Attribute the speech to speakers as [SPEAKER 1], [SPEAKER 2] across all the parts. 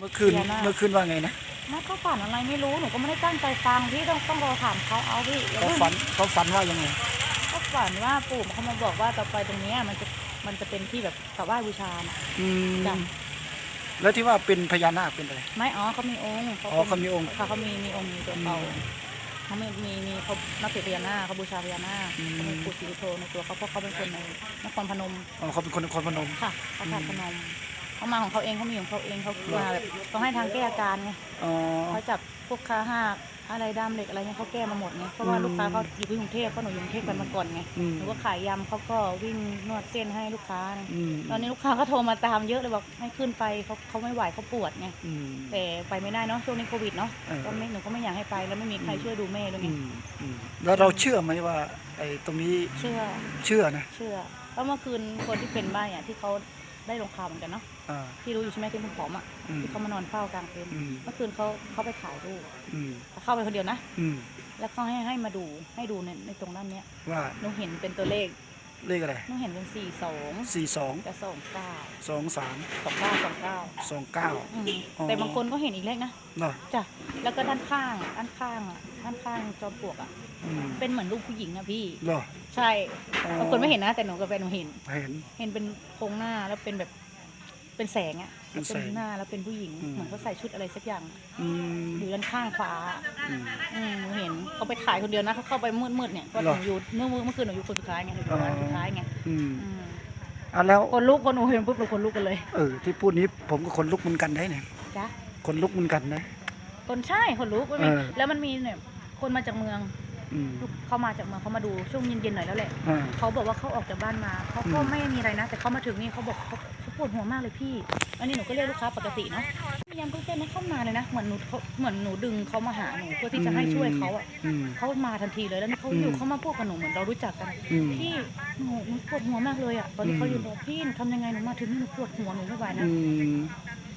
[SPEAKER 1] เมื่อคืน
[SPEAKER 2] พญานาค
[SPEAKER 1] เมื่อคืนว่าไงนะ
[SPEAKER 2] ไม่เขาฝันอะไรไม่รู้ หนูก็ไม่ได้ตั้งใจฟังพี่ต้องต้องรอถามเขาเอาพี่อย่า
[SPEAKER 1] เขา
[SPEAKER 2] เพิ่ง
[SPEAKER 1] ฝันเขาฝันว่ายังไง
[SPEAKER 2] เขาฝันว่าปู่เขามาบอกว่าต่อไปตรงเนี้ยมันจะมันจะเป็นที่แบบกราบไหว้บูชาน่ะ
[SPEAKER 1] อืม
[SPEAKER 2] จ้ะ
[SPEAKER 1] แล้วที่ว่าเป็นพญานาคเป็นอะไร
[SPEAKER 2] ไม่อ๋อเขามีองค์
[SPEAKER 1] อ๋อเขามีองค์
[SPEAKER 2] ค่ะเขามีมีองค์มีตัวเก่า
[SPEAKER 1] อืม
[SPEAKER 2] เขามีมีมีเขานับถือพญานาคเขาบูชาพญานาค
[SPEAKER 1] อืม
[SPEAKER 2] เขามีปู่ศรีสุโธในตัวเขาเพราะเขาเป็นคนในนครพนม
[SPEAKER 1] อ๋อเขาเป็นคนนครพนม
[SPEAKER 2] ค่ะพระธาตุพนม เขามาของเขาเองเขามีของเขาเองเขามาแบบเขาให้ทางแก้อาการไง
[SPEAKER 1] อ๋อ
[SPEAKER 2] เขาจับพวกค้าหักอะไรดามเหล็กอะไรเงี้ยเขาแก้มาหมดไงเพราะว่า
[SPEAKER 1] อืม
[SPEAKER 2] ลูกค้าเขาอยู่ที่กรุงเทพเพราะหนูอยู่กรุงเทพกันมาก่อนไง
[SPEAKER 1] อืม
[SPEAKER 2] หนูก็ขายยำเขาก็วิ่งนวดเส้นให้ลูกค้าไง
[SPEAKER 1] อืม
[SPEAKER 2] ตอนนี้ลูกค้าก็โทรมาตามเยอะเลยบอกให้ขึ้นไปเขาเขาไม่ไหวเขาปวดไง
[SPEAKER 1] อืม
[SPEAKER 2] แต่ไปไม่ได้เนาะช่วงนี้โควิดเนาะ
[SPEAKER 1] เออ
[SPEAKER 2] ก็ไม่หนูก็ไม่อยากให้ไปแล้วไม่มีใครช่วยดูแม่ด้วยไง
[SPEAKER 1] อืมอืมแล้วเราเชื่อไหมว่า ไอ้ตรงนี้
[SPEAKER 2] เชื่อ
[SPEAKER 1] เชื่อนะ
[SPEAKER 2] เชื่อแล้วเมื่อคืนคนที่เป็นบ้านอะที่เขา ได้ลงข่าวเหมือนกันเนาะ
[SPEAKER 1] อ่า
[SPEAKER 2] ที่รู้อยู่ใช่ไหมที่คุณผอมอะ
[SPEAKER 1] อืม
[SPEAKER 2] ที่เขามานอนเฝ้ากลางเต็นท์
[SPEAKER 1] อืม
[SPEAKER 2] เมื่อคืนเขาเขาไปถ่ายรูป
[SPEAKER 1] อืม
[SPEAKER 2] เข้าไปคนเดียวนะ
[SPEAKER 1] อืม
[SPEAKER 2] แล้วเขาให้ให้มาดูให้ดูในในตรงนั้นเนี้ย
[SPEAKER 1] ว่า
[SPEAKER 2] หนูเห็นเป็นตัวเลข
[SPEAKER 1] เลขอะไร
[SPEAKER 2] หนูเห็นเป็นสี่สอง
[SPEAKER 1] สี่สอง
[SPEAKER 2] กับสองเก้า
[SPEAKER 1] สองสาม
[SPEAKER 2] สองเก้าสองเก้า
[SPEAKER 1] สองเก้า
[SPEAKER 2] อืม
[SPEAKER 1] อ๋อ
[SPEAKER 2] แต่บางคนก็เห็นอีกเลขนะ
[SPEAKER 1] เนาะ
[SPEAKER 2] จ้ะ แล้วก็ด้านข้าง ด้านข้างอะ ด้านข้างจอมปลวกอะ
[SPEAKER 1] อืม
[SPEAKER 2] เป็นเหมือนรูปผู้หญิงอะพี่
[SPEAKER 1] เนาะ
[SPEAKER 2] ใช่
[SPEAKER 1] อ๋อ
[SPEAKER 2] บางคนไม่เห็นนะ แต่หนูกับแฟนหนูเห็น
[SPEAKER 1] เห็น
[SPEAKER 2] เห็นเป็นโครงหน้าแล้วเป็นแบบเป็นแสงอะ
[SPEAKER 1] เป็นแสง
[SPEAKER 2] หน้าแล้วเป็นผู้หญิง
[SPEAKER 1] อืม
[SPEAKER 2] เหมือนเขาใส่ชุดอะไรสักอย่างอะ
[SPEAKER 1] อืม
[SPEAKER 2] อยู่ด้านข้างขวา
[SPEAKER 1] อืม
[SPEAKER 2] อืมหนูเห็นเขาไปถ่ายคนเดียวนะเขาเข้าไปมืดๆเนี่ยก็ห
[SPEAKER 1] เหร
[SPEAKER 2] นู
[SPEAKER 1] อ
[SPEAKER 2] อยู่เมื่อเมื่อคืนหนูอยู่คนสุดท้ายไงหนูอยู่คนสุดท้ายไง
[SPEAKER 1] อืม
[SPEAKER 2] อืม
[SPEAKER 1] อะแล้ว
[SPEAKER 2] คนลุกคนหนูเห็นปุ๊บเราคนลุกกันเลย
[SPEAKER 1] เออที่พูดนี้ผมก็คนลุกเหมือนกันได้เนี่ย
[SPEAKER 2] จ้ะ
[SPEAKER 1] คนลุกเหมือนกันนะ
[SPEAKER 2] คนใช่คนลุกมันมี
[SPEAKER 1] เออ
[SPEAKER 2] แล้วมันมีเนี่ยคนมาจากเมือง
[SPEAKER 1] อืม
[SPEAKER 2] ลูกเขามาจากเมืองเขามาดูช่วงเย็นๆหน่อยแล้วแหละ
[SPEAKER 1] อ่า
[SPEAKER 2] เขาบอกว่าเขาออกจากบ้านมาเขาก็
[SPEAKER 1] อืม
[SPEAKER 2] ไม่มีอะไรนะ แต่เขามาถึงนี่เขาบอกเขาเขาปวดหัวมากเลยพี่อันนี้หนูก็เรียกลูกค้าปกติเนาะพยายามกุ้งเต้นให้เข้ามาเลยนะเหมือนหนูเขาเหมือนหนูดึงเขามาหาหนูเพื่อที่จะให้ช่วยเขาอะ
[SPEAKER 1] อืม
[SPEAKER 2] เขามาทันทีเลยแล้วนี่เขา
[SPEAKER 1] อืม
[SPEAKER 2] อยู่เขามาพูดกับหนูเหมือนเรารู้จักกัน
[SPEAKER 1] อืม
[SPEAKER 2] พี่หนูหนูปวดหัวมากเลยอะตอนนี้
[SPEAKER 1] อืม
[SPEAKER 2] เขายืนบอกพี่หนูทำยังไงหนูมาถึงนี่หนูปวดหัวหนูไม่ไหวนะ
[SPEAKER 1] อืม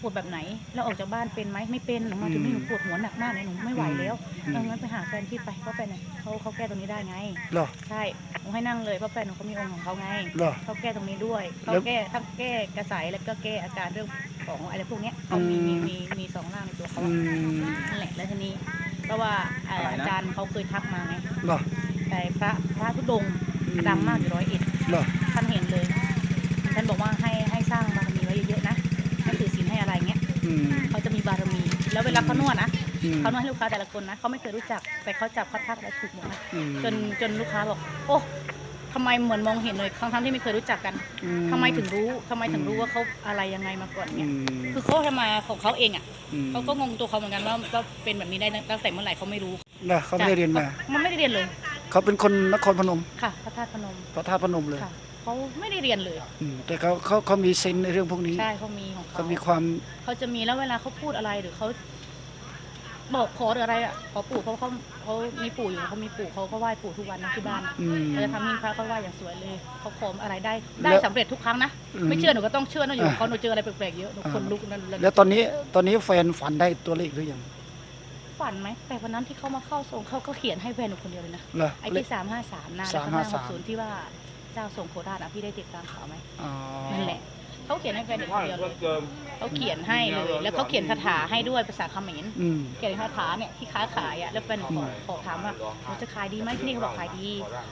[SPEAKER 2] ปวดแบบไหนเราออกจากบ้านเป็นไหมไม่เป็นหนูมาถึงนี่หนูปวดหัวหนักมากเลยหนูไม่ไหวแล้ว
[SPEAKER 1] อืม
[SPEAKER 2] ดังนั้นไปหาแฟนพี่ไปเพราะแฟนเนี่ยเขาเขาแก้ตรงนี้ได้ไง
[SPEAKER 1] เหรอ
[SPEAKER 2] ใช่หนูให้นั่งเลยเพราะแฟนหนูเขามีองค์ของเขาไง
[SPEAKER 1] เหรอ
[SPEAKER 2] เขาแก้ตรงนี้ด้วยเขา
[SPEAKER 1] แล้ว
[SPEAKER 2] แก้ทั้งแก้กระสายแล้วก็แก้อาการเรื่องของอะไรพวกเนี้ยเขามี
[SPEAKER 1] อื
[SPEAKER 2] มี
[SPEAKER 1] ม
[SPEAKER 2] มีมีสองร่างในตัวเขา
[SPEAKER 1] อื
[SPEAKER 2] อะ
[SPEAKER 1] ม
[SPEAKER 2] นั่นแหละแล้วทีนี้เพราะว่าเอ่ออาจารย์เขาเคยทักมาไง
[SPEAKER 1] เหรอ
[SPEAKER 2] แต่พระพระทุดงค์ดังมากอยู่ร้อยเอ็ด
[SPEAKER 1] เหรอ
[SPEAKER 2] ท่านเห็นเลย
[SPEAKER 1] อืม
[SPEAKER 2] เขาจะมีบารมี แล้วเวลาเขานวดนะ
[SPEAKER 1] อืม
[SPEAKER 2] เขานวดให้ลูกค้าแต่ละคนนะเขาไม่เคยรู้จัก แต่เขาจับเขาทักและถูกหมดนะ
[SPEAKER 1] อืม
[SPEAKER 2] จนจนลูกค้าบอกโอ้ทำไมเหมือนมองเห็นเลยทั้งทั้งๆที่ไม่เคยรู้จักกัน
[SPEAKER 1] อื
[SPEAKER 2] ทำไมถึงรู้ทำไมถึงรู้ว่าเขาอะไรยังไงมาก่อน
[SPEAKER 1] อื
[SPEAKER 2] เนี่ย
[SPEAKER 1] ม
[SPEAKER 2] คือเขาทำมาของเขาเองอะ
[SPEAKER 1] อืม
[SPEAKER 2] เขาก็งงตัวเขาเหมือนกันว่าว่าเป็นแบบนี้ได้ตั้งแต่เมื่อไหร่เขาไม่รู้
[SPEAKER 1] เหรอเขาไม่ได้เรียนมา
[SPEAKER 2] มันไม่ได้เรียนเลย
[SPEAKER 1] เขาเป็นคนนครพนม
[SPEAKER 2] ค่ะพระธาตุพนม
[SPEAKER 1] พระธาตุพนมเลย
[SPEAKER 2] ค่ะ เขาไม่ได้เรียนเลย
[SPEAKER 1] อืมแต่เขาเขาเขามีเซนส์ในเรื่องพวกนี้
[SPEAKER 2] ใช่เขามีของเขา
[SPEAKER 1] เขามีความ
[SPEAKER 2] เขาจะมีแล้วเวลาเขาพูดอะไรหรือเขาบอกขอหรืออะไรอะขอปู่เขาเขาเขามีปู่อยู่เขามีปู่เขาก็ไหว้ปู่ทุกวันนะที่บ้าน
[SPEAKER 1] อืม
[SPEAKER 2] เขาจะทำหิ้งพระเขาไหว้อย่างสวยเลยเขาขออะไรได้ได้
[SPEAKER 1] แล้ว
[SPEAKER 2] สำเร็จทุกครั้งนะ
[SPEAKER 1] อืม
[SPEAKER 2] ไม่เชื่อหนูก็ต้องเชื่อนะอยู่กับ
[SPEAKER 1] อ่า
[SPEAKER 2] เขาหนูเจออะไรแปลกๆเยอะหนูคนลุกนั่น
[SPEAKER 1] แล้วตอนนี้ตอนนี้แฟนฝันได้ตัวเลขหรือยัง
[SPEAKER 2] ฝันไหมแต่วันนั้นที่เขามาเข้าทรงเขาก็เขียนให้แฟนหนูคนเดียวเลยนะ
[SPEAKER 1] เหรอ
[SPEAKER 2] ไอ้
[SPEAKER 1] เล
[SPEAKER 2] ที่
[SPEAKER 1] ข
[SPEAKER 2] สามห้าสามนะ
[SPEAKER 1] สามห้าสาม
[SPEAKER 2] ศูนย์ที่ว่า เจ้าทรงโคราชอะพี่ได้ติดตามข่าวไหม
[SPEAKER 1] อ๋อ
[SPEAKER 2] นั่นแหละเขาเขียนให้แฟนหนูคนเดียวเลยเขาเขียนให้เลย แล้วเขาเขียนคาถาให้ด้วยภาษาเขมร
[SPEAKER 1] อืม
[SPEAKER 2] เขียนคาถาเนี่ยที่ค้าขายอะแล้วแฟนหนูขอขอถามว่าหนูจะขายดีไหมที่นี่เขาบอกขายดี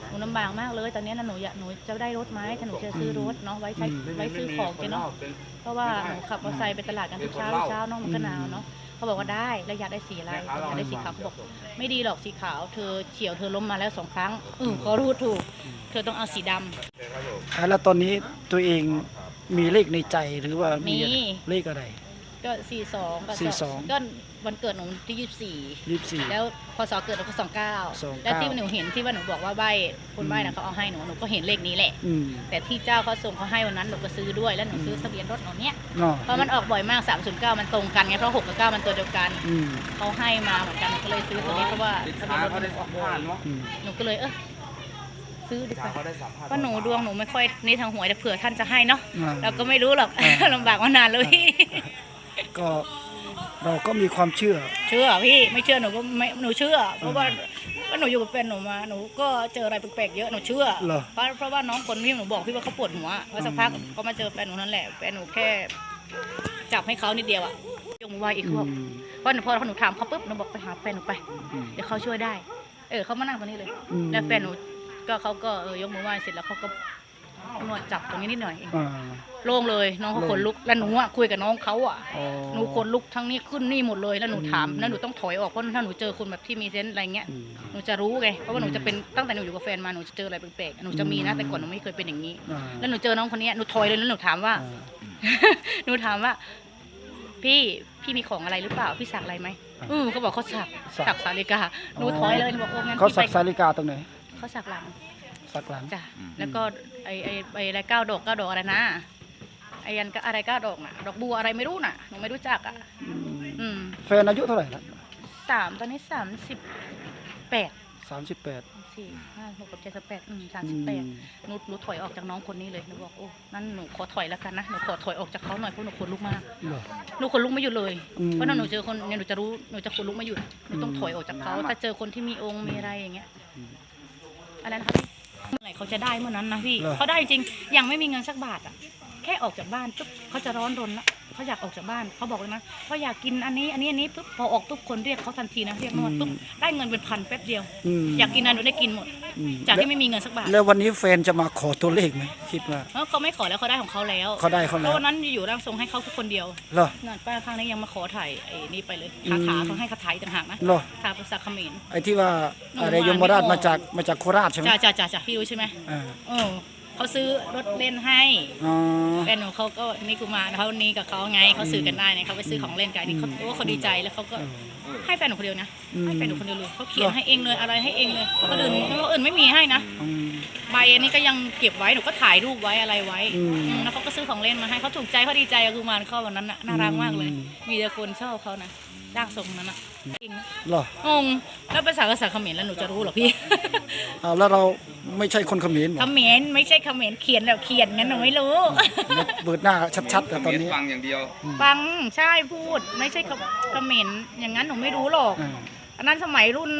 [SPEAKER 2] หนูลำบากมากเลย ตอนนี้นะหนูอยากหนูจะได้รถไหมถ้าหนูจะซื้อรถเนาะไว้ใช้ไว้ซื้อของแกเนาะเพราะว่าหนูขับมอเตอร์ไซค์ไปตลาดกันทุกเช้าทุกเช้าเนาะมันก็หนาวเนาะ เขาบอกว่าได้แล้วอยากได้สีอะไรอยากได้สีขาวเขาบอกไม่ดีหรอกสีขาวเธอเฉียวเธอล้มมาแล้วสองครั้งเออเขารู้ถูก เธอต้องเอาสีดำ
[SPEAKER 1] อะแล้วตอนนี้ตัวเองมีเลขในใจหรือว่ามี
[SPEAKER 2] มี
[SPEAKER 1] เลขอะไร
[SPEAKER 2] ก็สี่สองก็
[SPEAKER 1] 42
[SPEAKER 2] ก็วันเกิดหนูที่ยี่สิบสี่
[SPEAKER 1] ยี่สิบสี่
[SPEAKER 2] แล้วพศเกิดเราก็สองเก้า
[SPEAKER 1] 29
[SPEAKER 2] แล้วที่หนูเห็นที่ว่าหนูบอกว่าใบคนใบนะเขาเอาให้หนูหนูก็เห็นเลขนี้แหละ
[SPEAKER 1] อืม
[SPEAKER 2] แต่ที่เจ้าเขาส่งเขาให้วันนั้นหนูก็ซื้อด้วยแล้วหนูซื้อทะเบียนรถหนูเนี้ย
[SPEAKER 1] เนาะ
[SPEAKER 2] เพราะมันออกบ่อยมาก 309 มันตรงกันไงเพราะ6กับ9มันตัวเดียวกัน
[SPEAKER 1] อืม
[SPEAKER 2] เขาให้มาเหมือนกันหนูก็เลยซื้อตัวนี้เพราะว่าทะเบียนรถหนูออกบ่อย
[SPEAKER 1] อืม
[SPEAKER 2] หนูก็เลยเออซื้อดีกว่าเพราะหนูดวงหนูไม่ค่อยนี่ทางหวยแต่เผื่อท่านจะให้เนาะ
[SPEAKER 1] อ่า
[SPEAKER 2] เราก็ไม่รู้หรอก
[SPEAKER 1] อ่า
[SPEAKER 2] ลำบากมานานเลย
[SPEAKER 1] ก็เราก็มีความเชื่อ
[SPEAKER 2] เชื่อพี่ไม่เชื่อหนูก็ไม่หนูเชื่อ เพราะว่าว่าหนูอยู่กับแฟนหนูมาหนูก็เจออะไรแปลกๆเยอะหนูเชื่อ
[SPEAKER 1] เหรอ
[SPEAKER 2] เพราะเพราะว่าน้องคนที่หนูบอกพี่ว่าเขาปวดหัวพอสักพักก็มาเจอแฟนหนูนั่นแหละแฟนหนูแค่จับให้เขานิดเดียวอะยกมือไหว้อีกเขาบอก
[SPEAKER 1] อืม
[SPEAKER 2] เพราะหนูพอหนูถามเขาปุ๊บหนูบอกไปหาแฟนหนูไป
[SPEAKER 1] อืม
[SPEAKER 2] เดี๋ยวเขาช่วยได้ เออเขามานั่งตรงนี้เลย
[SPEAKER 1] อืม
[SPEAKER 2] แล้วแฟนหนูก็เขาก็เออยกมือไหว้เสร็จแล้วเขาก็ นวดจับตรงนี้นิดหน่อยเอง
[SPEAKER 1] อ่า
[SPEAKER 2] โล่งเลยน้องเขาขนลุกแล้วหนูอะคุยกับน้องเขาอะ
[SPEAKER 1] อ๋อ
[SPEAKER 2] หนูขนลุกทั้งนี้ขึ้นนี่หมดเลยแล้วหนูถาม
[SPEAKER 1] อืม
[SPEAKER 2] แล้วหนูต้องถอยออกเพราะถ้าหนูเจอคนแบบที่มีเซนส์อะไรเงี้ย
[SPEAKER 1] อืม
[SPEAKER 2] หนูจะรู้ไงเพราะว่าหนูจะเป็นตั้งแต่หนูอยู่กับแฟนมาหนูจะเจออะไรแปลกๆหนูจะมีนะแต่ก่อนหนูไม่เคยเป็นอย่างนี้
[SPEAKER 1] อ่า
[SPEAKER 2] แล้วหนูเจอน้องคนเนี้ยหนูถอยเลยแล้วหนูถามว่า
[SPEAKER 1] อ่า
[SPEAKER 2] หนูถามว่า พี่พี่มีของอะไรหรือเปล่าพี่สักอะไรไหม
[SPEAKER 1] อ่า
[SPEAKER 2] อือเขาบอกเขาสัก
[SPEAKER 1] สัก
[SPEAKER 2] สักสาลิกาหนูถอยเลยหนูบอกโอ้งั้น
[SPEAKER 1] เขา
[SPEAKER 2] พี่
[SPEAKER 1] สั
[SPEAKER 2] ไป
[SPEAKER 1] กสาลิกาตรงไหน
[SPEAKER 2] เขาสักหลัง
[SPEAKER 1] สักหลัง
[SPEAKER 2] จ้ะแล้วก็ไอไอไออะไรเก้าดอกเก้าดอกอะไรนะไอยันก็อะไรเก้าดอกน่ะ ดอกบัวอะไรไม่รู้น่ะหนูไม่รู้จักอะ
[SPEAKER 1] อืม
[SPEAKER 2] อืม
[SPEAKER 1] แฟนอายุเท่าไหร่ละ
[SPEAKER 2] สามตอนนี้สามสิบแปด
[SPEAKER 1] สามสิบแปด
[SPEAKER 2] สี่ห้าหกเจ็ดสิบแปดอืมสามสิบแปดหนูหนูถอยออกจากน้องคนนี้เลยหนูบอกโอ้นั่นหนูขอถอยแล้วกันนะหนูขอถอยออกจากเขาหน่อยเพราะหนูขนลุกมาก
[SPEAKER 1] เหรอ
[SPEAKER 2] หนูขนลุกไม่หยุดเลย
[SPEAKER 1] อืม
[SPEAKER 2] เพราะถ้าหนูเจอคนเนี่ยหนูจะรู้หนูจะขนลุกไม่หยุดหนูต้องถอยออกจากเขาถ้าเจอคนที่มีองค์มีอะไรอย่างเงี้ย
[SPEAKER 1] อืม
[SPEAKER 2] อะไรนะคะพี่ เมื่อไหร่เขาจะได้เมื่อนั้นนะพี่
[SPEAKER 1] เหรอ
[SPEAKER 2] เขาได้จริงยังไม่มีเงินสักบาทอะแค่ออกจากบ้านปุ๊บเขาจะร้อนรนละเขาอยากออกจากบ้านเขาบอกเลยนะเขาอยากกินอันนี้อันนี้อันนี้ปุ๊บพอออกปุ๊บคนเรียกเขาทันทีนะเรียกนวดปุ๊บได้เงินเป็นพันแป๊บเดียว
[SPEAKER 1] ม
[SPEAKER 2] อยากกินอะไรหนูได้กินหมด
[SPEAKER 1] อืม
[SPEAKER 2] จากที่ไม่มีเงินสักบาท
[SPEAKER 1] แล้ววันนี้แฟนจะมาขอตัวเลขไหมคิดว่า
[SPEAKER 2] เออเขาไม่ขอแล้วเขาได้ของเขาแล้ว
[SPEAKER 1] เขาได้เขา
[SPEAKER 2] เพ
[SPEAKER 1] แล้ว
[SPEAKER 2] ราะวันนั้นอยู่ร่างทรงให้เขาทุกคนเดียว
[SPEAKER 1] เหรอ
[SPEAKER 2] นั่นป้าข้างนี้ยังมาขอถ่ายไอ้นี่ไปเลย
[SPEAKER 1] อื
[SPEAKER 2] ขามขาเขาให้เขาถ่ายต่างหากนะ
[SPEAKER 1] เหรอ
[SPEAKER 2] ทางภาษาเขมร
[SPEAKER 1] ไอ้ที่ว่า
[SPEAKER 2] หนู
[SPEAKER 1] อะไร
[SPEAKER 2] ว่าย
[SPEAKER 1] มราช
[SPEAKER 2] ไม่ออก
[SPEAKER 1] มาจากมาจากโคราชใช่ไหม
[SPEAKER 2] จ้าจ้าจ้าจ้าพี่รู้ใช่ไหม
[SPEAKER 1] อ่า
[SPEAKER 2] เออ เขาซื้อรถเล่นให้
[SPEAKER 1] อ๋อ
[SPEAKER 2] แฟนหนูเขาก็นี่กูมาเขานี่กับเขาไงเขาสื่อกันได้เนี่ยเขาไปซื้อของเล่นกันนี่เขาโอ้เขาดีใจแล้วเขาก็
[SPEAKER 1] เออ
[SPEAKER 2] ให้แฟนหนูคนเดียวนะ
[SPEAKER 1] อืม
[SPEAKER 2] ให้แฟนหนูคนเดียวเลยเขาเขีย
[SPEAKER 1] เหร
[SPEAKER 2] น
[SPEAKER 1] อ
[SPEAKER 2] ให้เองเลยอะไรให้เองเลยคนอื่นคนอื่นไม่มีให้นะ
[SPEAKER 1] อืม
[SPEAKER 2] ใบอันนี้ก็ยังเก็บไว้หนูก็ถ่ายรูปไว้อะไรไว้
[SPEAKER 1] อืม
[SPEAKER 2] อืมแล้วเขาก็ซื้อของเล่นมาให้เขาถูกใจเขาดีใจกับกูมารเข้าวันนั้นน่ะน่ารักมากเลย
[SPEAKER 1] อืม
[SPEAKER 2] มีแต่คนชอบเขานะร่างทรงนั้นน่ะ จริงนะ
[SPEAKER 1] เหรอ
[SPEAKER 2] งงแล้วภาษาภาษาเขมรแล้วหนูจะรู้เหรอพี่
[SPEAKER 1] เอาแล้วเราไม่ใช่คนเขมรเหร
[SPEAKER 2] เข
[SPEAKER 1] อ
[SPEAKER 2] มรไม่ใช่เขมรเขียนแบบเขียนงั้นหนูไม่รู้
[SPEAKER 1] เปิดหน้าชัดๆแล้วตอนนี้
[SPEAKER 3] ฟังอย่างเดียว
[SPEAKER 2] ฟังใช่พูดไม่ใช่เขเขมรอย่างนั้นหนูไม่รู้หรอก
[SPEAKER 1] อ่า
[SPEAKER 2] อันนั้นสมัยรุ่น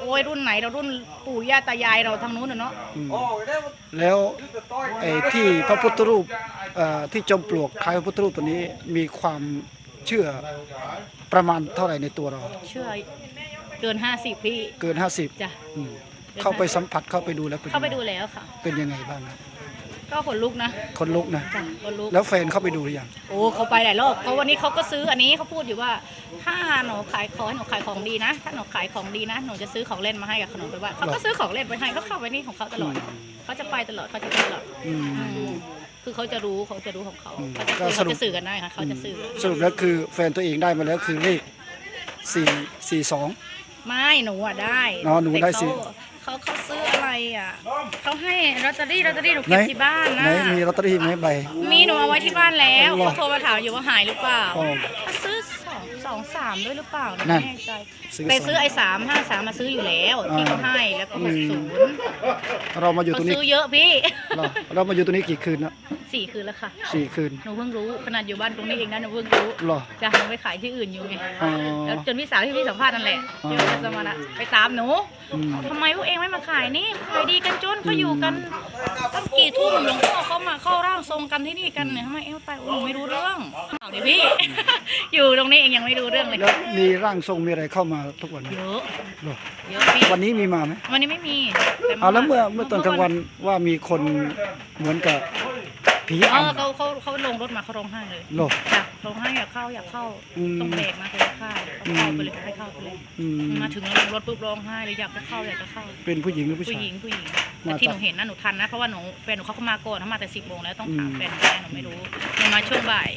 [SPEAKER 2] โอ้ยรุ่นไหนเรารุ่นปู่ย่าตายายเราทางนู้นน่ะเนาะ
[SPEAKER 1] อืมแล้วไอ้ที่พระพุทธรูปเอ่อที่จอมปลวกคล้ายพระพุทธรูปตัวนี้มีความเชื่อ ประมาณเท่าไหร่ในตัวเรา
[SPEAKER 2] เชื่อเกินห้าสิบพี่
[SPEAKER 1] เกิน 50
[SPEAKER 2] จ้ะ
[SPEAKER 1] อืมเข้าไปสัมผัสเข้าไปดูแล้วเป็น
[SPEAKER 2] เข้าไป
[SPEAKER 1] ยัง
[SPEAKER 2] ดู
[SPEAKER 1] ไง
[SPEAKER 2] แล้วค่ะ
[SPEAKER 1] เป็นยังไงบ้างครับ
[SPEAKER 2] ก็ขนลุกนะ
[SPEAKER 1] คนลุกนะ
[SPEAKER 2] จ้ะขนลุก
[SPEAKER 1] แล้วแฟนเข้าไปดูหรือยัง
[SPEAKER 2] โอ้เขาไปหลายรอบเพราะวันนี้เขาก็ซื้ออันนี้เขาพูดอยู่ว่า ถ้าหนูขายของให้หนูขายของดีนะ ถ้าหนูขายของดีนะหนูจะซื้อของเล่นมาให้กับขนมไปบ้านเขาก็ซื้อของเล่นไปให้เขาเข้าไปนี่ของเขาตลอด
[SPEAKER 1] อืม
[SPEAKER 2] เขาจะไปตลอดเขาจะไปตลอด
[SPEAKER 1] อืม
[SPEAKER 2] อืม คือเขาจะรู้เขาจะรู้ของเขา
[SPEAKER 1] อืม
[SPEAKER 2] เขาจะ
[SPEAKER 1] ก็
[SPEAKER 2] คือ
[SPEAKER 1] ส
[SPEAKER 2] เขา
[SPEAKER 1] รุป
[SPEAKER 2] จะสื่อกันได้ค่ะเขาจะสื่อ
[SPEAKER 1] สรุปแล้วคือแฟนตัวเองได้มาแล้วคือเลขสี่สี่สอง
[SPEAKER 2] ไม่หนูอะได้
[SPEAKER 1] อ๋อหนูได้สิ
[SPEAKER 2] แต่เขาเขาเขาซื้ออะไรอะเขาให้ลอตเตอรี่ลอตเตอรี่หนู
[SPEAKER 1] ไหน
[SPEAKER 2] เก็บที่บ้าน
[SPEAKER 1] ไห
[SPEAKER 2] นะ
[SPEAKER 1] นมีลอตเตอรี่ไหมใบ
[SPEAKER 2] มีหนูเอาไว้ที่บ้านแล้ว
[SPEAKER 1] เหรอ
[SPEAKER 2] เขาโทรมาถามอยู่ว่าหายหรือเปล่า
[SPEAKER 1] อ๋อ
[SPEAKER 2] เขาซื้ อสองสองสามด้วยหรือเปล่าหนู
[SPEAKER 1] นั่
[SPEAKER 2] ไม่
[SPEAKER 1] น
[SPEAKER 2] แน่ใจ
[SPEAKER 1] ซื้อ
[SPEAKER 2] ไปซื้อ
[SPEAKER 1] สอง
[SPEAKER 2] ไอ้สามห้าสามมาซื้ออยู่แล้วที่เขาให้แล้วก็
[SPEAKER 1] อื
[SPEAKER 2] ห
[SPEAKER 1] ม
[SPEAKER 2] กศูนย์
[SPEAKER 1] เรามาอยู่ต
[SPEAKER 2] เขา
[SPEAKER 1] รงนี้
[SPEAKER 2] ซื้อเยอะพี่
[SPEAKER 1] เราเรามาอยู่ตรงนี้กี่คืนแล้ว
[SPEAKER 2] สี่คืนแล้วค่ะ
[SPEAKER 1] สี่คืน
[SPEAKER 2] หนูเพิ่งรู้ขนาดอยู่บ้านตรงนี้เองนะหนูเพิ่งรู้
[SPEAKER 1] เหรอ
[SPEAKER 2] จะหนูไปขายที่อื่นอยู่ไง
[SPEAKER 1] อ๋อ
[SPEAKER 2] แล้วจนพี่สาวที่พี่สัมภาษณ์นั่นแหละ
[SPEAKER 1] อ๋อ
[SPEAKER 2] ที่ว่าจะมานะไปตามหนู
[SPEAKER 1] อืม
[SPEAKER 2] ทำไมพวกเองไม่มาขายนี่ขายดีกันจนเขาอยู่กันตั้งกี่ทุ่มหลวงพ่อเขามาเข้าร่างทรงกันที่นี่กันเนี่ยทำไมเอ้ไปโอ้หนูไม่รู้เรื่องเอาดิพี่ อยู่ตรงนี้เองยังไม่รู้เรื่องเลย
[SPEAKER 1] แล้วมีร่างทรงมีอะไรเข้ามาทุกวันไหม
[SPEAKER 2] เยอะ
[SPEAKER 1] เหรอ
[SPEAKER 2] เยอะพี่
[SPEAKER 1] วันนี้มีมาไหม
[SPEAKER 2] วันนี้ไม่มีแต่
[SPEAKER 1] เอาแล้วเมื่อเมื่อตอนกลางวันว่ามีคนเหมือนกับผี
[SPEAKER 2] เอ
[SPEAKER 1] อ
[SPEAKER 2] อเขาเขาเขาลงรถมาเขาร้องไห้เลยำ
[SPEAKER 1] เหรอ
[SPEAKER 2] จ้ะร้องไห้อยากเข้าอยากเข้า
[SPEAKER 1] อืม
[SPEAKER 2] ต้องเบรกนะเขาจะเข้าเขาเข้าไปเลยให้เข้าไปเลย
[SPEAKER 1] อืม
[SPEAKER 2] มาถึงแล้วลงรถปุ๊บร้องไห้เลยอยากจะเข้าอยากจะเข้า
[SPEAKER 1] เป็นผู้หญิงหรือผู้
[SPEAKER 2] ผู้
[SPEAKER 1] ชาย
[SPEAKER 2] หญิงผู้หญิง
[SPEAKER 1] มา
[SPEAKER 2] แต่ที่
[SPEAKER 1] จาก
[SPEAKER 2] หนูเห็นนะหนูทันนะเพราะว่าหนูแฟนหนูเขาเข้ามาก่อนเขามาแต่สิบโมงแล้วต้องถาม
[SPEAKER 1] อืม
[SPEAKER 2] แฟนแม่หนูไม่รู้หนูมาช่วงบ่าย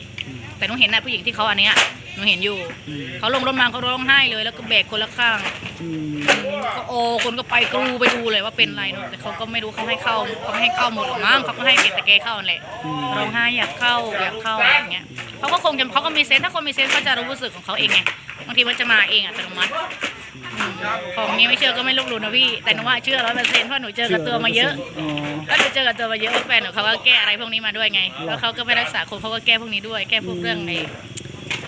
[SPEAKER 2] แต่หนูเห็นนะผู้หญิงที่เขาอันเนี้ยห นูเห็นอยู่
[SPEAKER 1] อืม
[SPEAKER 2] เขาลงรถมาเขาร้องไห้เลย แล้วก็แบกคนละข้าง
[SPEAKER 1] อืม
[SPEAKER 2] ก็โอคนก็ไปกรูไปดูเลยว่าเป็นอะไรเนาะแต่เขาก็ไม่รู้เขาให้เข้าเขาไม่ให้เข้าหมดหรอกมั้งเขาก็ให้เก็บแต่แกเข้านั่นแหละร้องไห้อยากเข้าอยากเข้าอะไรอย่างเงี้ยเขาก็คงจะเขาก็มีเซนส์ถ้าคนมีเซนส์เขาจะรู้สึกของเขาเองไงบางทีมันจะมาเองอัตโนมัติอืมของนี้ไม่เชื่อก็ไม่ลบหลู่นะพี่ แต่หนูว่าเชื่อร้อยเปอร์เซ็นต์เพราะหนูเจอกับตัวมาเยอะ
[SPEAKER 1] อ๋อ
[SPEAKER 2] แล้วหนูเจอกับตัวมาเยอะแฟนหนูเขาก็แก้อะไรพวกนี้มาด้วยไงแล้วเขาก็ไปรักษาคนเขาก็แก้พวกนี้ด้วย แก้พวกเรื่องใน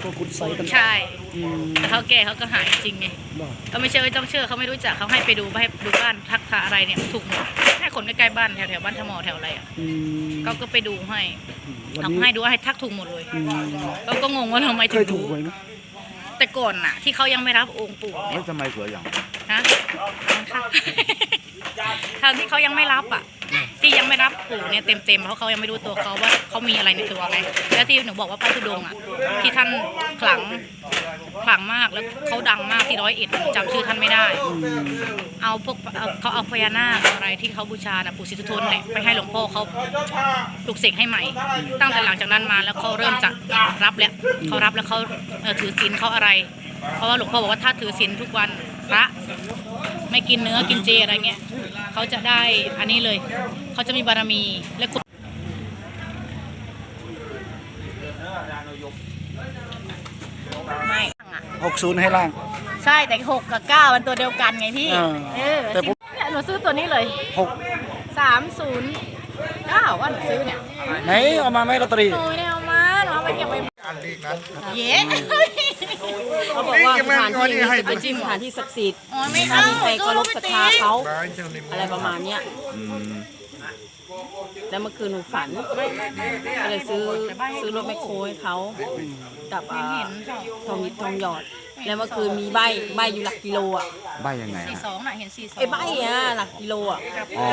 [SPEAKER 1] พวกคุณใส่กัน
[SPEAKER 2] ใช่
[SPEAKER 1] อืม
[SPEAKER 2] แต่เขาแก้เขาก็หายจริงไง
[SPEAKER 1] เหรอ
[SPEAKER 2] ก็ไม่เชื่อไม่ต้องเชื่อเขาไม่รู้จักเขาให้ไปดูไปให้ดูบ้านทักษะอะไรเนี่ยถูกหมดแค่คนใกล้ๆบ้านแถวแถวๆบ้านทมอแถวอะไรอะ
[SPEAKER 1] อืม
[SPEAKER 2] เขาก็ไปดูให้
[SPEAKER 1] วัน
[SPEAKER 2] ทำ
[SPEAKER 1] นี้
[SPEAKER 2] ให้ดูให้ทักถูกหมดเลย
[SPEAKER 1] อืม
[SPEAKER 2] เขาก็งงว่าทำไม
[SPEAKER 1] เค
[SPEAKER 2] ถึ
[SPEAKER 1] ย
[SPEAKER 2] ง
[SPEAKER 1] ถูก
[SPEAKER 2] รู้
[SPEAKER 1] หวยไหม
[SPEAKER 2] ก่อนน่ะ ที่เขายังไม่รับองค์ปู่
[SPEAKER 3] เฮ้ยทำไมสวยอย่าง
[SPEAKER 2] นะค่ะทางที่เขายังไม่รับอะ ที่ยังไม่รับปู่เนี่ยเต็มๆเพราะเขายังไม่รู้ตัวเขาว่าเขามีอะไรในตัวไงแล้วที่หนูบอกว่าพระธุดงค์อะที่ท่านขลังขลังมากแล้วเขาดังมากที่ร้อยเอ็ดจำชื่อท่านไม่ได้ เอาพวกเอาเขาเอาพญานาคเอาอะไรที่เขาบูชานะปู่ศรีสุโธนแหละไปให้หลวงพ่อเขาปลุกเสกให้ใหม่ ตั้งแต่หลังจากนั้นมาแล้วเขาเริ่มจะรับแล้วเขารับแล้วเขาเอ่อถือศีลเขาอะไร เพราะว่าหลวงพ่อบอกว่าถ้าถือศีลทุกวันพระไม่กินเนื้อกินเจอะไรเงี้ย เขาจะได้อันนี้เลย เขาจะมีบารมีและคุณไม่
[SPEAKER 1] 60ให้ล่าง
[SPEAKER 2] ใช่แต่หกกับเก้ามันตัวเดียวกันไงพี่
[SPEAKER 1] อ่า
[SPEAKER 2] เออ
[SPEAKER 1] แต่ผม
[SPEAKER 2] เนี่ยหนูซื้อตัวนี้เลย
[SPEAKER 1] 6
[SPEAKER 2] สามศูนย์เก้าว่าหนูซื้อเนี่ย
[SPEAKER 1] ไหนเอามาไหมลอตเตอรี่
[SPEAKER 2] หนูเนี่ยเอามาหนูเอาไปเก็บไว้เย้
[SPEAKER 4] เขาบอกว่าสถานที่นี้จะเป็นสถานที่ศักดิ์สิทธิ์
[SPEAKER 2] อ๋อไม่
[SPEAKER 4] สถา
[SPEAKER 2] เอา
[SPEAKER 4] นที่ใครเคารพศรัทธาเขา
[SPEAKER 3] อ
[SPEAKER 4] อะไรประมาณเนี้ย
[SPEAKER 3] อืม
[SPEAKER 4] แล้วเมื่อคืนหนูฝันก็เลยซื้อซื้อรถแมคโครให้เขากับอ่า
[SPEAKER 2] เห็นสอง
[SPEAKER 4] ทองหยิบทองหยอด แล้วเมื่อคืนมีใบใบอยู่หลักกิโลอะ
[SPEAKER 3] ใบยังไง
[SPEAKER 2] สี่
[SPEAKER 3] อะ
[SPEAKER 2] สองน่ะเห็นสี่สอง
[SPEAKER 4] ไอ้ใบอะหลักกิโลอะ
[SPEAKER 3] อ๋อ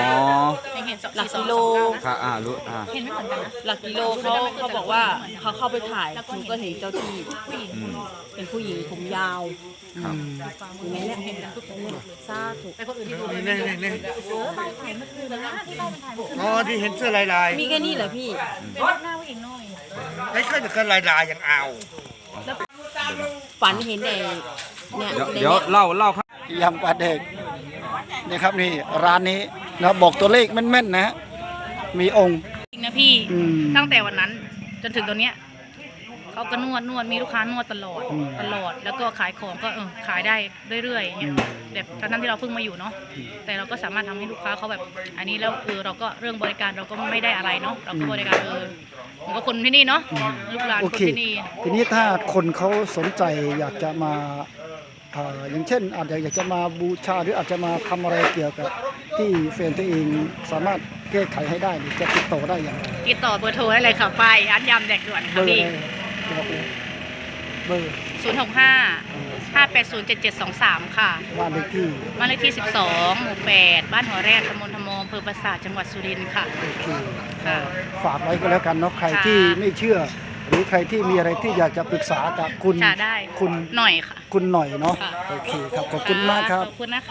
[SPEAKER 2] เห็นสอง
[SPEAKER 4] หลัก
[SPEAKER 2] สี่สอง
[SPEAKER 4] กิโล
[SPEAKER 2] สองเก้านะ
[SPEAKER 3] ค่ะอ่ารู้อ่า
[SPEAKER 2] เห็นไม่เหมือนกันนะ
[SPEAKER 4] หลักกิโลเขาเขาบอกว่าเขาเข้าไปถ่ายหนูก็เห็นเจ้าที่
[SPEAKER 2] ผู้หญิง
[SPEAKER 3] อืม
[SPEAKER 4] เป็นผู้หญิงผมยาว
[SPEAKER 3] ครับ
[SPEAKER 4] เห็นไหมเนี่ยเห็นทุกคนเลยซาถูก
[SPEAKER 2] ไปคนอื่นที่ดู
[SPEAKER 5] นี่นี่นี่
[SPEAKER 2] เออไปถ่ายเมื่อคืนนะที่บ้านมันถ่ายเมื่อคืน
[SPEAKER 5] อ๋อที่เห็นเสื้อลายลาย
[SPEAKER 4] มีแค่นี้เหรอพี่
[SPEAKER 2] เป็นหน้าผู้หญิงหน่อย
[SPEAKER 5] ไอ้ก็จะกันลายลายอย่างเอา
[SPEAKER 4] ฝันเห็นแต่เนี่ย
[SPEAKER 3] เดี๋ยว
[SPEAKER 4] ใน
[SPEAKER 3] เดี๋ยว
[SPEAKER 4] เนี่ย
[SPEAKER 3] เล่าเล่าครับ
[SPEAKER 1] ยำปลาเด็กนี่ครับนี่ร้านนี้นะบอกตัวเลขแม่นๆนะฮะมีองค์
[SPEAKER 2] จริงนะพี่
[SPEAKER 1] อืม
[SPEAKER 2] ตั้งแต่วันนั้นจนถึงตอนเนี้ย เขาก็นวดนวดมีลูกค้านวดตลอด
[SPEAKER 1] อืม
[SPEAKER 2] ตลอด แล้วก็ขายของก็เออขายได้เรื่อยๆอย่างเงี้ย
[SPEAKER 1] อืม
[SPEAKER 2] แบบตอนนั้นที่เราเพิ่งมาอยู่เนาะแต่เราก็สามารถทำให้ลูกค้าเขาแบบ อันนี้แล้วคือเราก็เรื่องบริการเราก็ไม่ได้อะไรเนาะเราก็บริการเออผมก็คนที่นี่เนาะลูกหลาน
[SPEAKER 1] โอ
[SPEAKER 2] คน
[SPEAKER 1] เค
[SPEAKER 2] ที่นี่
[SPEAKER 1] ทีนี้ถ้าคนเขาสนใจอยากจะมาอ่าอย่างเช่น อาจจะอยากจะมาบูชาหรืออาจจะมาทำอะไรเกี่ยวกับ ที่แฟนตัวเองสามารถแก้ไขให้ได้หรือจะติดต่อได้อย่างไร
[SPEAKER 2] ติดต่อเบอร์โทรได้เลยค่ะไปร้านยำแดกด่วน
[SPEAKER 1] เบ
[SPEAKER 2] ค่ะ
[SPEAKER 1] อร์
[SPEAKER 2] พี่
[SPEAKER 1] อะไร บอกเลยเบอร์
[SPEAKER 2] ศูนย์หกห้าห้าแปดศูนย์เจ็ดเจ็ดสองสามค่ะ
[SPEAKER 1] บ้านเลขที่
[SPEAKER 2] บ้านเลขที่ 12 หมู่ 8 บ้านหัวแรกตำบลธมอำเภอปราสาทจังหวัดสุรินทร์ค่ะ
[SPEAKER 1] โอเค
[SPEAKER 2] ค่ะ
[SPEAKER 1] ฝากไว้ก็แล้วกันเนาะใคร
[SPEAKER 2] ค่ะ
[SPEAKER 1] ที่ไม่เชื่อ หรือใครที่มีอะไรที่อยากจะปรึกษากับคุณ
[SPEAKER 2] ค่ะได้
[SPEAKER 1] คุณ
[SPEAKER 2] หน่อยค่ะ
[SPEAKER 1] คุณหน่อยเนาะ
[SPEAKER 2] ค่ะ
[SPEAKER 1] โอเคครับขอบคุณมากครับ
[SPEAKER 2] ขอบคุณนะคะ